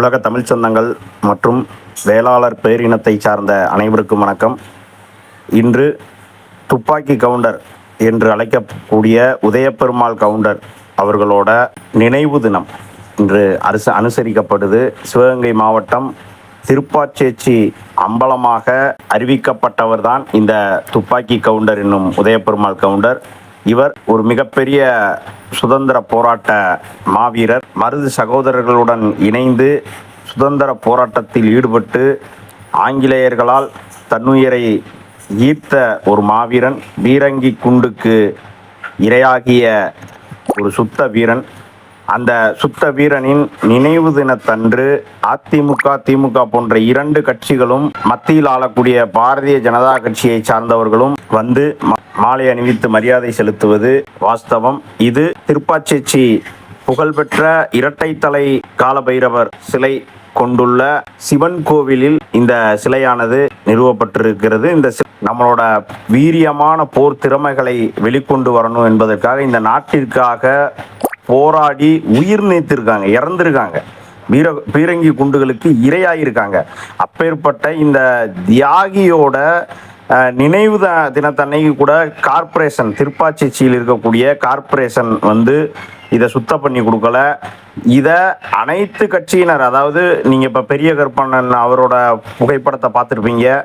உலக தமிழ்ச் சொந்தங்கள் மற்றும் வேளாளர் பேரினத்தை சார்ந்த அனைவருக்கும் வணக்கம். இன்று துப்பாக்கி கவுண்டர் என்று அழைக்கக்கூடிய உதயபெருமாள் கவுண்டர் அவர்களோட நினைவு தினம் இன்று அரசு அனுசரிக்கப்படுது. சிவகங்கை மாவட்டம் திருப்பாச்சேச்சி அம்பலமாக அறிவிக்கப்பட்டவர்தான் இந்த துப்பாக்கி கவுண்டர் என்னும் உதயபெருமாள் கவுண்டர். இவர் ஒரு மிகப்பெரிய சுதந்திர போராட்ட மாவீரர். மருது சகோதரர்களுடன் இணைந்து சுதந்திர போராட்டத்தில் ஈடுபட்டு ஆங்கிலேயர்களால் தன்னுயிரை ஈர்த்த ஒரு மாவீரன். பீரங்கி குண்டுக்கு இரையாகிய ஒரு சுத்த வீரன். அந்த சுத்த வீரனின் நினைவு தினத்தன்று அதிமுக திமுக போன்ற இரண்டு கட்சிகளும் மத்தியில் ஆளக்கூடிய பாரதிய ஜனதா கட்சியை சார்ந்தவர்களும் வந்து ம- மாலை அணிவித்து மரியாதை செலுத்துவது வாஸ்தவம். இது திருப்பாச்சேச்சி புகழ்பெற்ற இரட்டைத்தலை காலபைரவர் சிலை கொண்டுள்ள சிவன் கோவிலில் இந்த சிலையானது நிறுவப்பட்டிருக்கிறது. இந்த நம்மளோட வீரியமான போர் திறமைகளை வெளிக்கொண்டு வரணும் என்பதற்காக இந்த நாட்டிற்காக போராடி உயிர் நீத்திருக்காங்க இறந்திருக்காங்க. வீர பீரங்கி குண்டுகளுக்கு இரையாயிருக்காங்க. அப்பேற்பட்ட இந்த தியாகியோட நினைவு த- தினத்தன்னைக்கு கூட கார்பரேஷன் திருப்பாச்சிச்சியில் இருக்கக்கூடிய கார்பரேஷன் வந்து இதை சுத்தம் பண்ணி கொடுக்கல. இதை அனைத்து கட்சியினர் அதாவது நீங்கள் இப்போ பெரிய கருப்பண்ணன் அவரோட புகைப்படத்தை பார்த்துருப்பீங்க.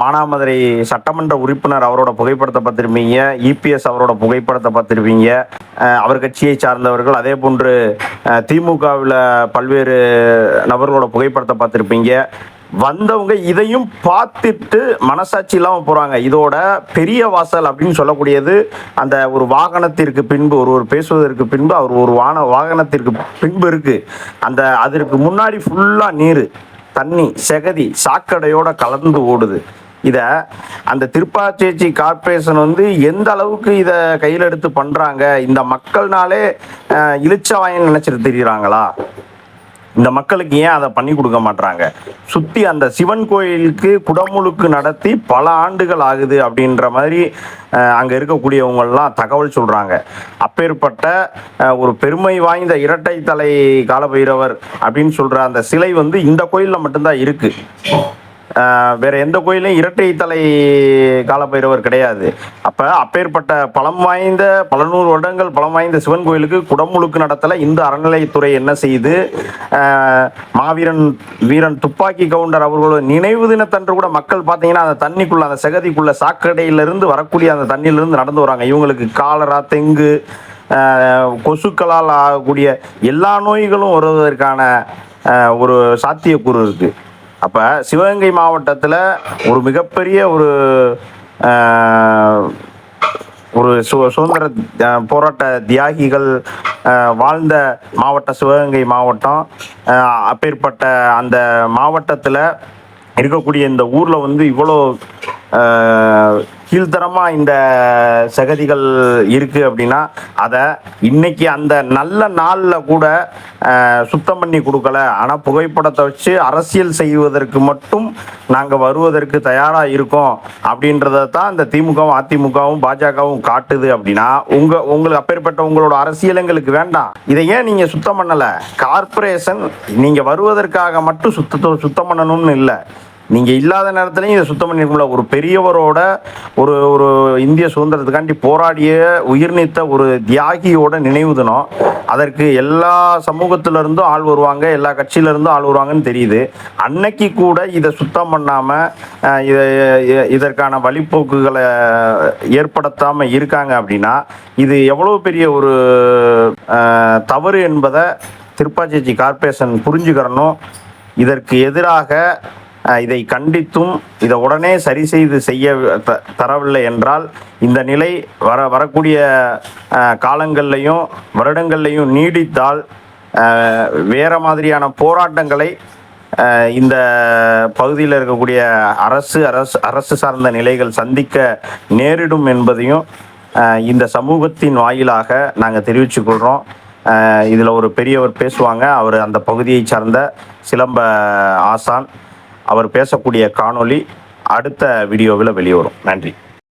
மானாமதுரை சட்டமன்ற உறுப்பினர் அவரோட புகைப்படத்தை பார்த்துருப்பீங்க. இபிஎஸ் அவரோட புகைப்படத்தை பார்த்துருப்பீங்க. அவர் கட்சியை சார்ந்தவர்கள் அதே போன்று திமுகவில் பல்வேறு நபர்களோட புகைப்படத்தை பார்த்துருப்பீங்க. வந்தவங்க இதையும் பார்த்துட்டு மனசாட்சி இல்லாமல் போகிறாங்க இதோட பெரிய வாசல் அப்படின்னு சொல்லக்கூடியது அந்த ஒரு வாகனத்திற்கு பின்பு ஒருவர் பேசுவதற்கு பின்பு அவர் ஒரு வான வாகனத்திற்கு பின்பு இருக்குது அந்த அதற்கு முன்னாடி ஃபுல்லாக நீர். தண்ணி செகதி சாக்கடையோட கலந்து ஓடுது. இதை அந்த திருப்பாச்சேச்சி கார்ப்பரேஷன் வந்து எந்த அளவுக்கு இதை கையில் எடுத்து பண்ணுறாங்க இந்த மக்கள்னாலே அஹ், இளிச்சவாயன்னு நினச்சிட்டு தெரியுறாங்களா? இந்த மக்களுக்கு ஏன் அதை பண்ணி கொடுக்க மாட்டாங்க சுற்றி அந்த சிவன் கோயிலுக்கு குடமுழுக்கு நடத்தி பல ஆண்டுகள் ஆகுது அப்படின்ற மாதிரி அங்கே இருக்கக்கூடியவங்கள்லாம் தகவல் சொல்கிறாங்க அப்பேற்பட்ட ஒரு பெருமை வாய்ந்த இரட்டை தலை காலபைரவர் அப்படின்னு சொல்கிற அந்த சிலை வந்து இந்த கோயிலில் மட்டும்தான் இருக்குது வேற எந்த கோயிலையும் இரட்டை தலை காலபைரவர் கிடையாது. அப்ப அப்பேற்பட்ட பலம் வாய்ந்த பல நூறு வருடங்கள் பலம் வாய்ந்த சிவன் கோயிலுக்கு குடமுழுக்கு நடத்தல இந்த அறநிலையத்துறை என்ன செய்து மாவீரன் வீரன் துப்பாக்கி கவுண்டர் அவர்களோட நினைவு தினத்தன்று கூட மக்கள் பார்த்தீங்கன்னா அந்த தண்ணிக்குள்ள அந்த செகதிக்குள்ள சாக்கடையிலிருந்து வரக்கூடிய அந்த தண்ணியிலிருந்து நடந்து வராங்க. இவங்களுக்கு காலரா தெங்கு கொசுக்களால் ஆகக்கூடிய எல்லா நோய்களும் வருவதற்கான ஒரு சாத்தியக்கூறு இருக்குது அப்போ சிவகங்கை மாவட்டத்தில் ஒரு மிகப்பெரிய ஒரு ஒரு சு சுதந்திர போராட்ட தியாகிகள் வாழ்ந்த மாவட்ட சிவகங்கை மாவட்டம் அப்பேற்பட்ட அந்த மாவட்டத்தில் இருக்கக்கூடிய இந்த ஊரில் வந்து இவ்வளோ அஹ், கீழ்த்தரமா இந்த சகதிகள் இருக்கு அப்படின்னா அதை இன்னைக்கு அந்த நல்ல நாளில் கூட சுத்தம் பண்ணி கொடுக்கல. ஆனால் புகைப்படத்தை வச்சு அரசியல் செய்வதற்கு மட்டும் நாங்கள் வருவதற்கு தயாராக இருக்கோம் அப்படின்றத தான் இந்த திமுகவும் அதிமுகவும் பாஜகவும் காட்டுது அப்படின்னா உங்க உங்களுக்கு அப்பேற்பட்ட உங்களோட அரசியல் எங்களுக்கு வேண்டாம். இதை ஏன் நீங்கள் சுத்தம் பண்ணலை? கார்ப்பரேஷன் நீங்கள் வருவதற்காக மட்டும் சுத்த சுத்தம் பண்ணணும்னு இல்லை. நீங்கள் இல்லாத நேரத்துலையும் இதை சுத்தம் பண்ணிருக்கல ஒரு பெரியவரோட ஒரு ஒரு இந்திய சுதந்திரத்துக்காண்டி போராடிய உயிர் நீத்த ஒரு தியாகியோட நினைவு தினம். அதற்கு எல்லா சமூகத்திலிருந்தும் ஆள் வருவாங்க எல்லா கட்சியிலிருந்தும் ஆள் வருவாங்கன்னு தெரியுது. அன்னைக்கு கூட இதை சுத்தம் பண்ணாமல் இதை இதற்கான வழிப்போக்குகளை ஏற்படுத்தாமல் இருக்காங்க அப்படின்னா இது எவ்வளோ பெரிய ஒரு தவறு என்பதை திருப்பாச்சி கார்ப்பரேஷன் புரிஞ்சுக்கிறணும். இதற்கு எதிராக இதை கண்டித்தும் இதை உடனே சரி செய்து செய்ய த- தரவில்லை என்றால் இந்த நிலை வர வரக்கூடிய காலங்கள்லையும் வருடங்கள்லையும் நீடித்தால் வேற மாதிரியான போராட்டங்களை இந்த பகுதியில் இருக்கக்கூடிய அரசு அரசு அரசு சார்ந்த நிலைகள் சந்திக்க நேரிடும் என்பதையும் இந்த சமூகத்தின் வாயிலாக நாங்கள் தெரிவிச்சுக்கொள்கிறோம் இதில் ஒரு பெரியவர் பேசுவாங்க. அவர் அந்த பகுதியை சார்ந்த சிலம்ப ஆசான். அவர் பேசக்கூடிய காணொளி அடுத்த வீடியோவில் வெளிவரும். நன்றி.